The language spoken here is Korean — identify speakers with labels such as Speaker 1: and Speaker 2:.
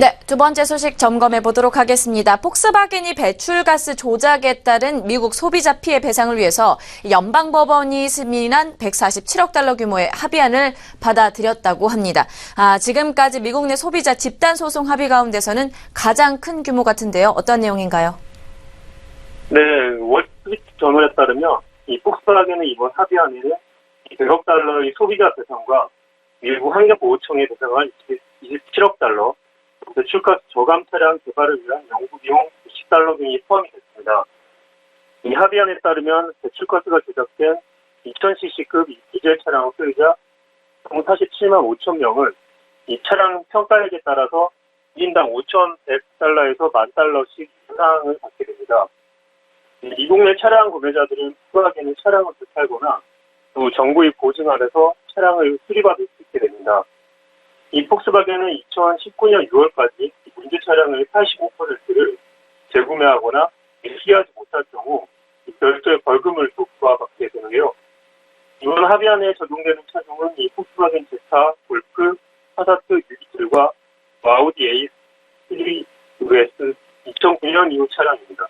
Speaker 1: 네, 두 번째 소식 점검해 보도록 하겠습니다. 폭스바겐이 배출가스 조작에 따른 미국 소비자 피해 배상을 위해서 연방법원이 승인한 147억 달러 규모의 합의안을 받아들였다고 합니다. 아, 지금까지 미국 내 소비자 집단 소송 합의 가운데서는 가장 큰 규모 같은데요. 어떤 내용인가요?
Speaker 2: 네, 월스트리트 저널에 따르면 이 폭스바겐의 이번 합의안에는 이 100억 달러의 소비자 배상과 미국 환경보호청에 배상할 27억 달러, 배출가스 저감 차량 개발을 위한 연구 비용 20달러 등이 포함이 됐습니다. 이 합의안에 따르면 배출가스가 제작된 2000cc급 디젤 차량을 소유자 총 47만 5천 명을 이 차량 평가액에 따라서 1인당 5,100달러에서 만 달러씩 인상을 받게 됩니다. 미국 내 차량 구매자들은 추가하게는 차량을 되팔거나 또 정부의 보증 아래서 차량을 수리받을 수 있게 됩니다. 이 폭스바겐은 2019년 6월까지 이 문제 차량의 85%를 재구매하거나 수리하지 못할 경우 이 별도의 벌금을 또 부과받게 되는데요. 이번 합의안에 적용되는 차종은 이 폭스바겐 제타, 골프, 파사트 유기들과 아우디 A3 US 2009년 이후 차량입니다.